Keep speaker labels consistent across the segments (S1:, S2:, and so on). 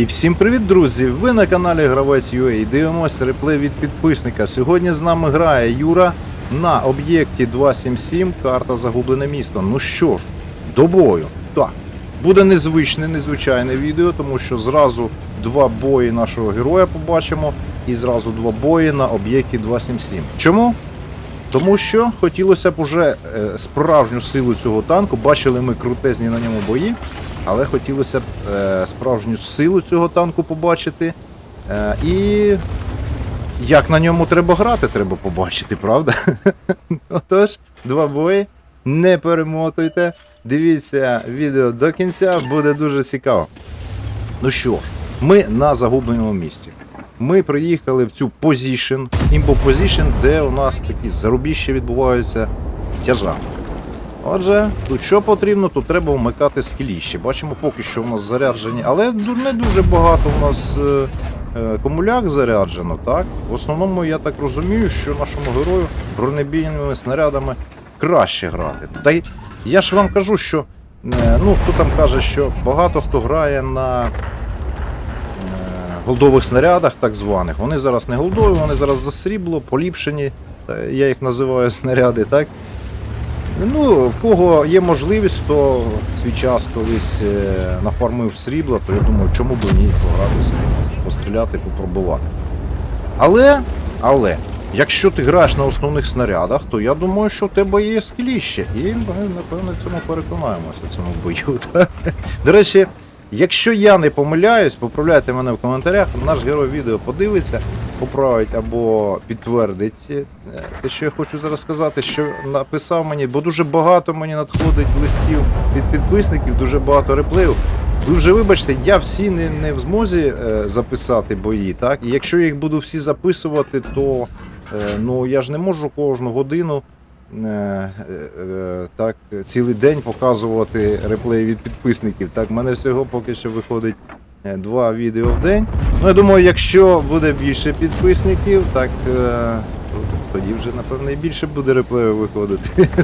S1: І всім привіт, друзі! Ви на каналі Гравець UA і дивимося реплей від підписника. Сьогодні з нами грає Юра на об'єкті 277, карта Загублене місто. Ну що ж, до бою. Так, буде незвичне, незвичайне відео, тому що зразу два бої нашого героя побачимо, і зразу два бої на об'єкті 277. Чому? Тому що хотілося б уже е, справжню силу цього танку. Бачили ми крутезні на ньому бої, але хотілося б е, справжню силу цього танку побачити. Е, і як на ньому треба грати, треба побачити, правда? Отож, два бої. Не перемотуйте. Дивіться відео до кінця, буде дуже цікаво. Ну що ми на загубленому місці. Ми приїхали в цю позішн, імбо позішн, де у нас такі зарубіжжя відбуваються стяжа. Отже, тут що потрібно, тут треба вмикати скіліще. Бачимо, поки що у нас заряджені, але не дуже багато у нас е, е, комуляк заряджено, так? В основному я так розумію, що нашому герою бронебійними снарядами краще грати. Та й я ж вам кажу, що е, ну хто там каже, що багато хто грає на голдових снарядах, так званих. Вони зараз не голдові, вони зараз за срібло, поліпшені, я їх називаю снаряди, так? Ну, в кого є можливість, то в свій час колись е, нафармив срібла, то я думаю, чому б ні погратися, постріляти, попробувати. Але, але, якщо ти граєш на основних снарядах, то я думаю, що в тебе є скіліще. І ми, напевно, цьому переконаємося в цьому бою. До речі, якщо я не помиляюсь, поправляйте мене в коментарях, наш герой відео подивиться, поправить або підтвердить е, те, що я хочу зараз сказати, що написав мені, бо дуже багато мені надходить листів від підписників, дуже багато реплеїв. Ви вже вибачте, я всі не, не в змозі е, записати бої, так? І якщо я їх буду всі записувати, то е, ну я ж не можу кожну годину так, цілий день показувати реплеї від підписників. Так, в мене всього поки що виходить е, два відео в день. Ну, я думаю, якщо буде більше підписників, так е, тоді вже, напевно, і більше буде реплеїв виходити.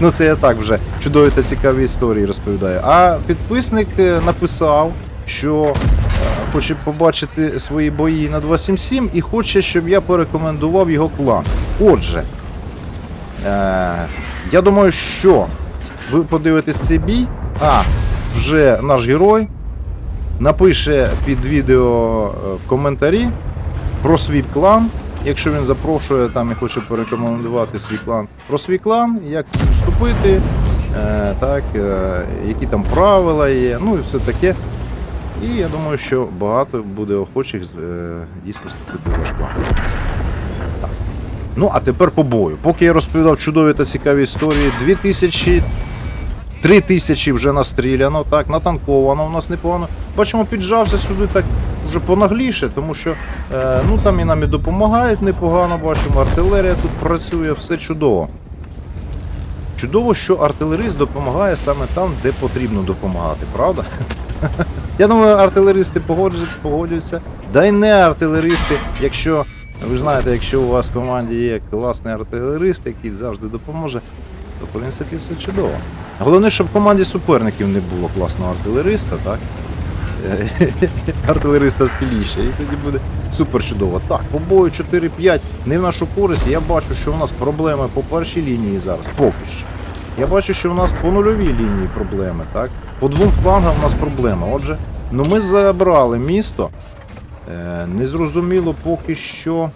S1: Ну, це я так вже чудові та цікаві історії розповідаю. А підписник е, написав, що е, хоче побачити свої бої на 277 і хоче, щоб я порекомендував його клан. Отже, е, я думаю, що ви подивитесь цей бій, а вже наш герой напише під відео е, в коментарі про свій клан. Якщо він запрошує там і хоче порекомендувати свій клан про свій клан, як вступити, е, так, е, які там правила є, ну і все таке. І я думаю, що багато буде охочих е, дійсно вступити в ваш клан. Ну, а тепер по бою. Поки я розповідав чудові та цікаві історії, 2000 Три тисячі вже настріляно, так, натанковано у нас непогано. Бачимо, піджався сюди так вже понагліше, тому що е, ну, там і нам і допомагають непогано, бачимо, артилерія тут працює, все чудово. Чудово, що артилерист допомагає саме там, де потрібно допомагати, правда? Я думаю, артилеристи погоджуються. Да й не артилеристи, якщо ви ж знаєте, якщо у вас в команді є класний артилерист, який завжди допоможе, то в принципі все чудово. Головне, щоб в команді суперників не було класного артилериста, так? Е, Артилериста з кіліща, і тоді буде супер чудово. Так, по бою 4-5 не в нашу користь. Я бачу, що у нас проблеми по першій лінії зараз, поки що. Я бачу, що у нас по нульовій лінії проблеми, так? По двом флангам у нас проблема. Отже, ну ми забрали місто. Е, незрозуміло поки що.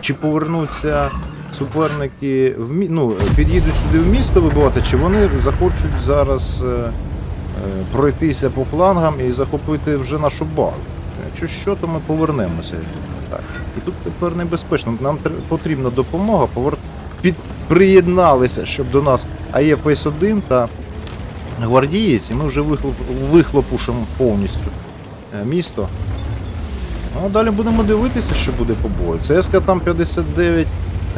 S1: Чи повернуться суперники в мі... ну, під'їдуть сюди в місто вибивати, чи вони захочуть зараз е, е, пройтися по флангам і захопити вже нашу базу. Якщо що, то ми повернемося. Так. І тут тепер небезпечно. Нам потрібна допомога. Повер... Під... Приєдналися, щоб до нас АЄФС 1 та гвардієць, і ми вже вихлоп... вихлопушимо повністю місто. Ну, далі будемо дивитися, що буде по бою. ЦСК там 59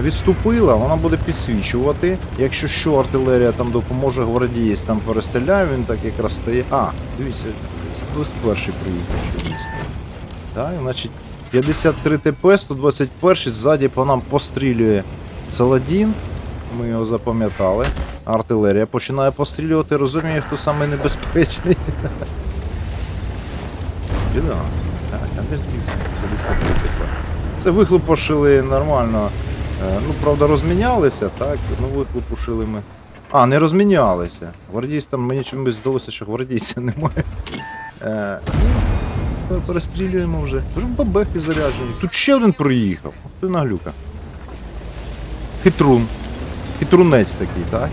S1: відступила, вона буде підсвічувати. Якщо що, артилерія там допоможе, гвардієць там перестріляє, він так якраз стає. А, дивіться, 121 приїхав ще в місто. Так, значить, 53 ТП, 121 ззаді по нам пострілює Саладін. Ми його запам'ятали. Артилерія починає пострілювати, розуміє, хто самий небезпечний. Біда. Так, а де ж дивіться? 53 тепер. Це вихлопошили нормально. Е, Ну, правда, розмінялися, так? Ну, вихлопушили ми. А, не розмінялися. Гвардійцям мені чомусь здалося, що гвардійця немає. Е, ну, перестрілюємо вже. Бабехи заряджені. Тут ще один проїхав. Ох Ти наглюка. Хитрун. Хитрунець такий, так?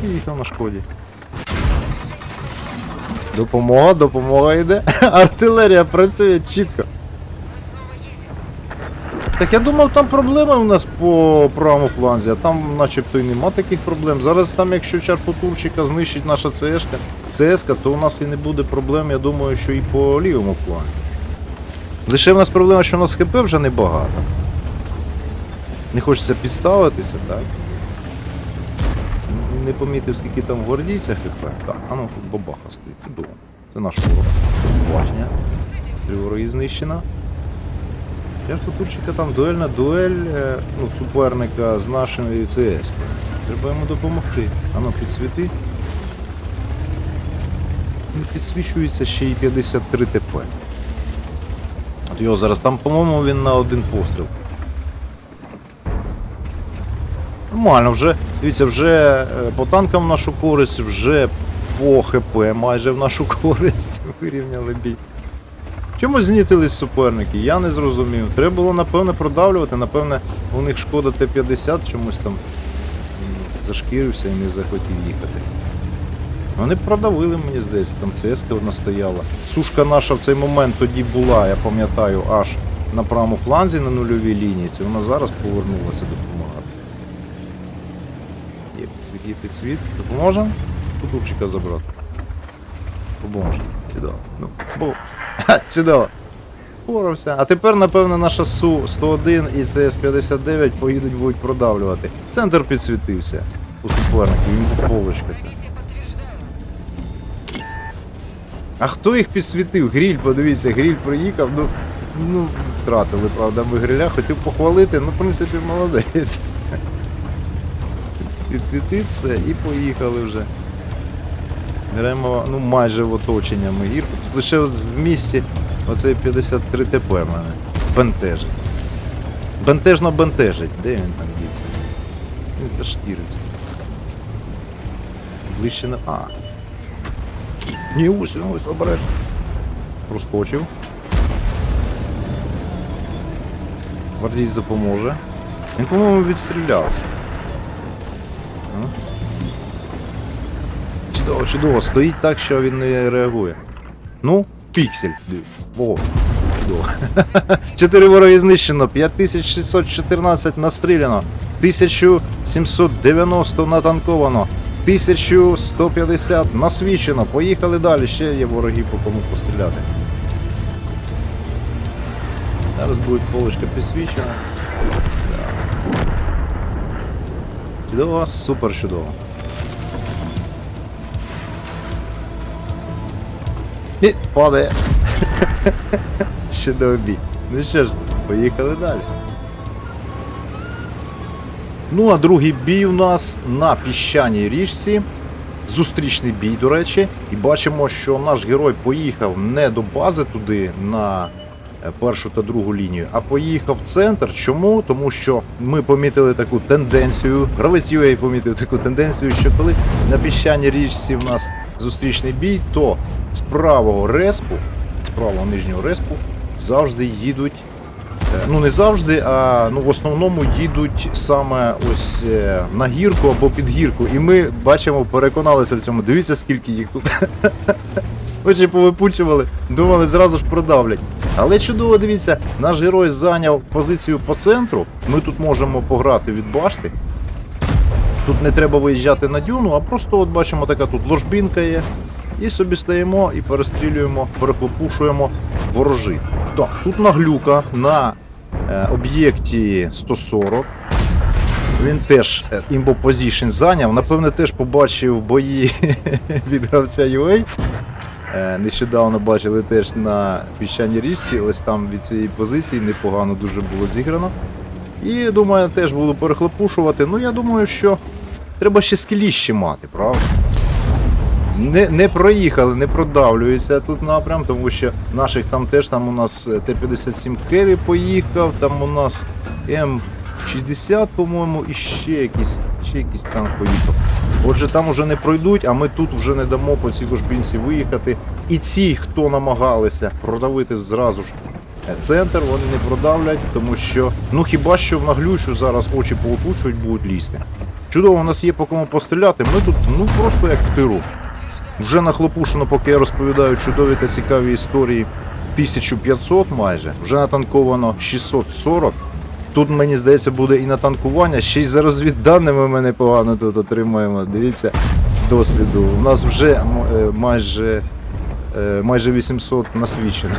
S1: Приїхав на шкоді. Допомога, допомога йде. Артилерія працює чітко. Так я думав, там проблеми у нас по правому фланзі, а там начебто і нема таких проблем. Зараз там, якщо чарпотурчика знищить наша ЦСК, ЦСК, то у нас і не буде проблем, я думаю, що і по лівому фланзі. Лише в нас проблема, що у нас ХП вже небагато. Не хочеться підставитися, так? Не помітив, скільки там гвардійця ХП. Так, а ну тут бабаха стоїть. Чудово. Це наш ворог. Бачення. Три знищена. Я ж Турчика там дуельна дуель е, ну, суперника з нашою ЦС. Треба йому допомогти. А ну підсвіти. Він підсвічується ще й 53 ТП. От його зараз там, по-моєму, він на один постріл. Нормально, вже, дивіться, вже е, по танкам в нашу користь, вже по ХП майже в нашу користь вирівняли бій. Чому знітились суперники? Я не зрозумів. Треба було, напевне, продавлювати, напевне, у них шкода Т-50 чомусь там зашкірився і не захотів їхати. Вони продавили, мені здається, там ЦСК одна стояла. Сушка наша в цей момент тоді була, я пам'ятаю, аж на правому фланзі на нульовій лінії. Це вона зараз повернулася допомагати. Підсвіт, є підсвіт. Допоможемо? Кутурчика забрати. Поможемо. Чудово. Ну, бо. Ха, чудово. Порався. А тепер, напевно, наша Су-101 і ЦС-59 поїдуть будуть продавлювати. Центр підсвітився у суперників, їм полочка ця. А хто їх підсвітив? Гріль, подивіться, гріль приїхав, ну, ну втратили, правда, ми гриля, хотів похвалити, ну, в принципі, молодець. Підсвітив все і поїхали вже. Беремо ну, майже в оточення ми гірку. Тут лише в місті оцей 53 ТП в мене. Бентежить. Бентежно бентежить. Де він там дівся? Він зашкірився. Ближче на. А. Ні, ось, ось, обережно. Проскочив. Гвардійць допоможе. Він, по-моєму, відстрілявся. Чудово, чудово, стоїть так, що він не реагує. Ну, піксель. О, чудово. Чотири вороги знищено, 5614 настріляно, 1790 натанковано, 1150 насвічено. Поїхали далі, ще є вороги по кому постріляти. Зараз буде полочка підсвічена. Да. Чудово, супер чудово. І падає. Чудовий бій. Ну що ж, поїхали далі. Ну, а другий бій у нас на піщаній річці. Зустрічний бій, до речі. І бачимо, що наш герой поїхав не до бази туди на першу та другу лінію, а поїхав в центр. Чому? Тому що ми помітили таку тенденцію. Гравець UA помітив таку тенденцію, що коли на піщаній річці в нас зустрічний бій, то з правого респу, з правого нижнього респу завжди їдуть. е, Ну не завжди, а ну в основному їдуть саме ось е, на гірку або під гірку. І ми бачимо, переконалися в цьому. Дивіться, скільки їх тут. Очі повипучували, думали, зразу ж продавлять. Але чудово, дивіться, наш герой зайняв позицію по центру. Ми тут можемо пограти від башти. Тут не треба виїжджати на дюну, а просто от бачимо, така тут ложбінка є. І собі стоїмо і перестрілюємо, перехлопушуємо ворожи. Так, тут наглюка на е, об'єкті 140. Він теж е, Imbo Position зайняв. Напевне, теж побачив бої від гравця UA. Е, Нещодавно бачили теж на піщаній річці, ось там від цієї позиції непогано дуже було зіграно. І думаю, теж буду перехлопушувати. Ну, я думаю, що треба ще скіліще мати, правда? не, не проїхали, не продавлюється тут напрям, тому що наших там теж там у нас е, Т-57 Хеві поїхав, там у нас М60, по-моєму, і ще якийсь, ще якийсь танк поїхав. Отже, там уже не пройдуть, а ми тут вже не дамо по цій гожбінці виїхати. І ці, хто намагалися продавити зразу ж центр, вони не продавлять, тому що ну хіба що в наглющу зараз очі поотучують, будуть лізти. Чудово, у нас є по кому постріляти. Ми тут ну просто як в тиру. Вже нахлопушено, поки я розповідаю чудові та цікаві історії 1500 майже, вже натанковано 640. Тут, мені здається, буде і натанкування, ще й за розвідданими ми непогано тут отримаємо. Дивіться, досвіду. У нас вже е, майже, е, майже 800 насвідчено.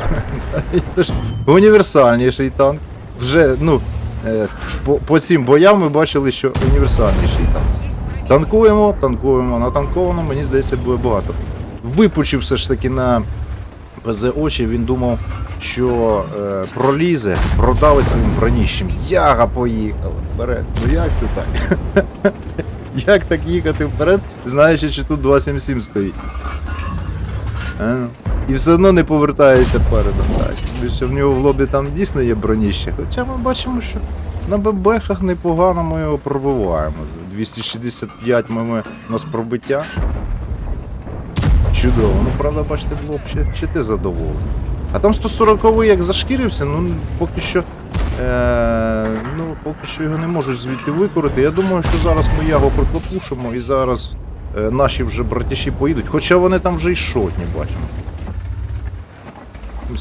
S1: Універсальніший танк. Вже, ну, е, по, по цим боям ми бачили, що універсальніший танк. Танкуємо, танкуємо, натанковано, мені здається, буде багато. Випучив все ж таки на ПЗ очі, він думав, що е, пролізе, продавить своїм броніщем. Яга поїхала вперед. Ну як це так? як так їхати вперед, знаючи, що тут 277 стоїть? А? І все одно не повертається передом. Так. Що в нього в лобі там дійсно є броніще. Хоча ми бачимо, що на ББХах непогано ми його пробиваємо. 265 ми, ми у нас пробиття. Чудово. Ну правда, бачите, блок, чи, чи ти задоволений? А там 140 як зашкірився, ну поки що. Е, ну, поки що його не можуть звідти викорити. Я думаю, що зараз ми його приклопушимо і зараз е, наші вже братіші поїдуть. Хоча вони там вже й шотні, бачимо.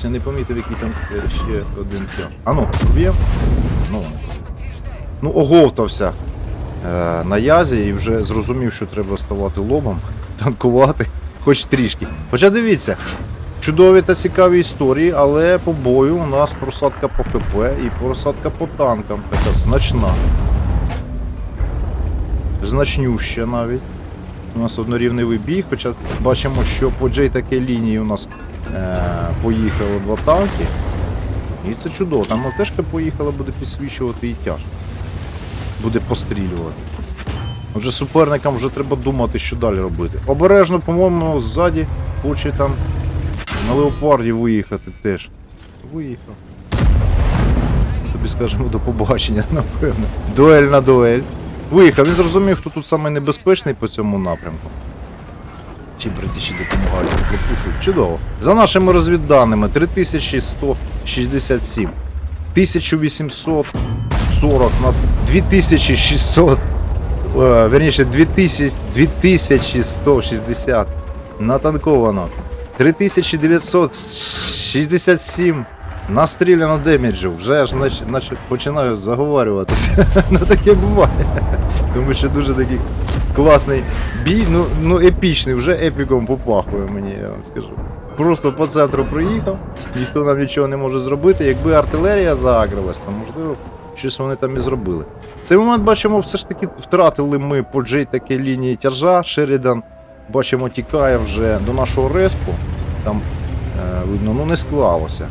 S1: Я не помітив, який там ще один тяж. А ну, проб'єм? Знову. Ну, оговтався е, на язі і вже зрозумів, що треба ставати лобом, танкувати, хоч трішки. Хоча дивіться, чудові та цікаві історії, але по бою у нас просадка по КП і просадка по танкам така значна. Значнюща навіть. У нас однорівневий бій, хоча бачимо, що по Джей такій лінії у нас е, поїхало два танки. І це чудово. Там ЛТшка поїхала, буде підсвічувати і тяж. Буде пострілювати. Отже, суперникам вже треба думати, що далі робити. Обережно, по-моєму, ззаді хоче там на леопарді виїхати теж. Виїхав. Тобі скажемо до побачення, напевно. Дуель на дуель. Виїхав, він зрозумів, хто тут саме небезпечний по цьому напрямку. Чи бритіші допомагають пропушують. Чудово. За нашими розвідданими 3167. 1840 на 2600. Е, верніше 2160 натанковано. 3967 настріляно деміджів. Вже аж наче, наче починаю заговорюватися. ну таке буває. Тому що дуже такий класний бій, ну, ну епічний, вже епіком попахує мені, я вам скажу. Просто по центру проїхав, ніхто нам нічого не може зробити. Якби артилерія заагрилась, то можливо щось вони там і зробили. В цей момент бачимо, все ж таки втратили ми по Джей такі лінії тяжа. Шерідан, бачимо, тікає вже до нашого респу. Там е, видно, ну не склалося.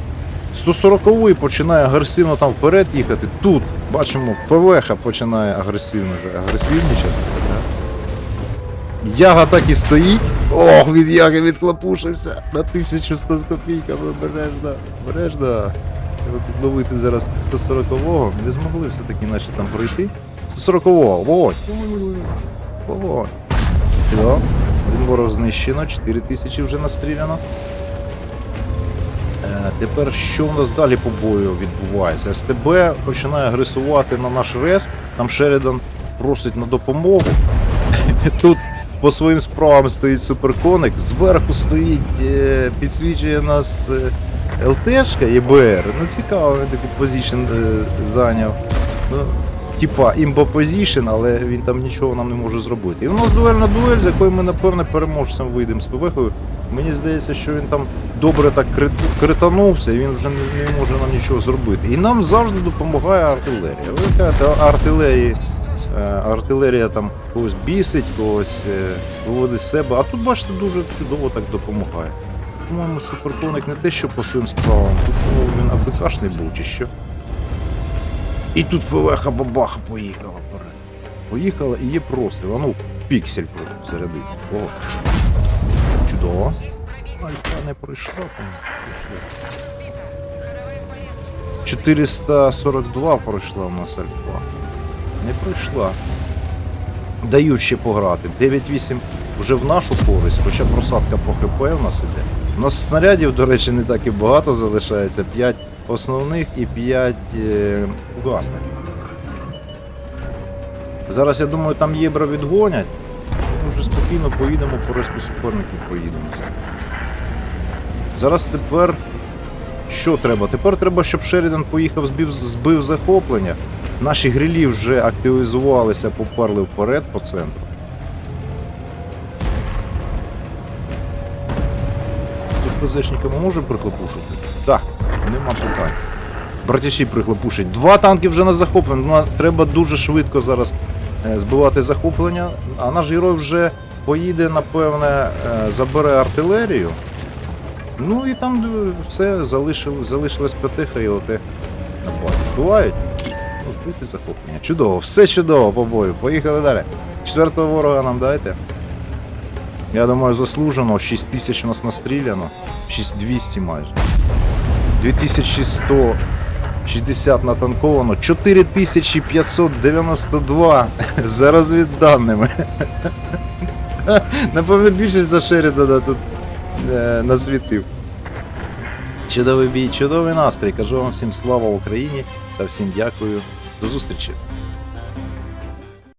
S1: 140-й починає агресивно там вперед їхати. Тут бачимо, ПВХ починає агресивно вже агресивнічати. Яга так і стоїть. Ох, від яги відклапушився на 1100 з копійками. Обережно. Треба тут ловити зараз 140-го. Не змогли все-таки наші там пройти. 140-го, вогонь. Вогонь. Один ворог знищено, 4000 вже настріляно. Е, Тепер що у нас далі по бою відбувається? СТБ починає агресувати на наш респ, там Шерідан просить на допомогу. Тут по своїм справам стоїть суперконик, зверху стоїть, е, підсвічує нас е, ЛТшка ЄБР. Ну цікаво, він такий е, зайняв. Ну, типа імбо позішн, але він там нічого нам не може зробити. І у нас дуельна дуель, з якої ми, напевне, переможцем вийдемо з ПВХою. Мені здається, що він там добре так кританувся, і він вже не, може нам нічого зробити. І нам завжди допомагає артилерія. Ви кажете, артилерії, е, артилерія там когось бісить, когось е, виводить з себе, а тут, бачите, дуже чудово так допомагає. По-моєму, суперконик не те, що по своїм справам, тут він африкашний був чи що. І тут ПВХ бабаха поїхала вперед. Поїхала і є простріл. Ну, піксель всередині. О. Да. Альфа не пройшла, там. 442 пройшла у нас альфа. Не пройшла. Дають ще пограти. 9-8 вже в нашу користь, хоча просадка по ХП в нас іде. У нас снарядів, до речі, не так і багато залишається. 5 основних і 5 е, угасних. Зараз, я думаю, там єбра відгонять. Ми вже спокійно поїдемо по респу суперників проїдемося. Зараз тепер. Що треба? Тепер треба, щоб Шерідан поїхав, збив, збив захоплення. Наші грилі вже активізувалися, поперли вперед по центру. Тут ПЗшниками може прихлопушити? Так, нема питань. Братіші прихлопушить. Два танки вже на захоплення. Ну, треба дуже швидко зараз е, збивати захоплення. А наш герой вже поїде, напевне, е, забере артилерію. Ну і там е, все залишили, залишилась п'ятиха і базі. Бувають? Збити захоплення. Чудово, все чудово по бою. Поїхали далі. Четвертого ворога нам дайте. Я думаю, заслужено. 6 тисяч у нас настріляно. 6200 майже. 2160 натанковано. 4592 за розвідданими. Напевно, більшість за Шерідана тут е, насвітив. Чудовий бій, чудовий настрій. Кажу вам всім слава Україні та всім дякую. До зустрічі.